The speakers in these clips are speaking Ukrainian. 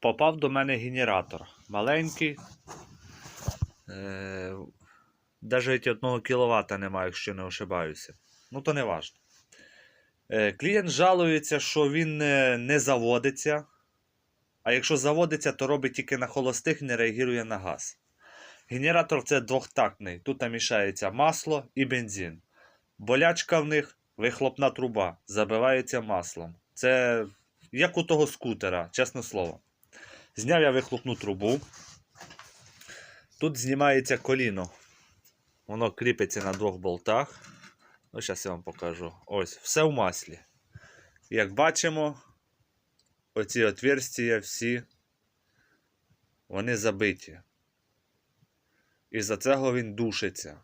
попав до мене генератор. Маленький. Е, навіть 1 кВт немає, якщо не ошибаюся. Ну, то не важно. Е, клієнт жалується, що він не, не заводиться. А якщо заводиться, то робить тільки на холостих, не реагує на газ. Генератор це двохтактний. Тут мішається масло і бензин. Болячка в них вихлопна труба, забивається маслом. Це як у того скутера, чесне слово. Зняв я вихлопну трубу. Тут знімається коліно. Воно кріпиться на двох болтах. Ну, зараз я вам покажу. Ось, все в маслі. Як бачимо, оці отверстия всі вони забиті. І за цього він душиться.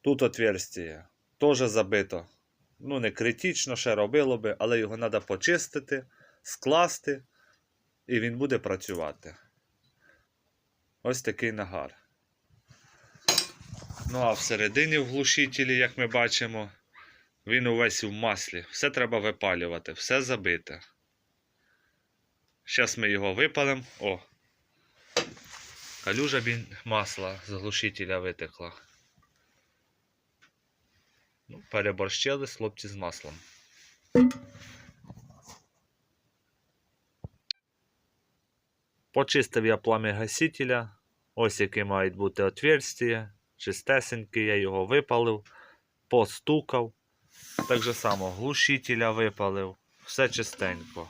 Тут отверстие теж забито. Ну, не критично, ще робило би, але його треба почистити, скласти, і він буде працювати. Ось такий нагар. Ну, а всередині в глушителі, як ми бачимо, він увесь в маслі. Все треба випалювати, все забите. Зараз ми його випалимо. О! Калюжа масла з глушителя витекла. Ну, переборщили хлопці з маслом. Почистив я пламя гасителя. Ось які мають бути отверстия. Чистесенький, я його випалив, постукав. Так же само глушителя випалив. Все чистенько.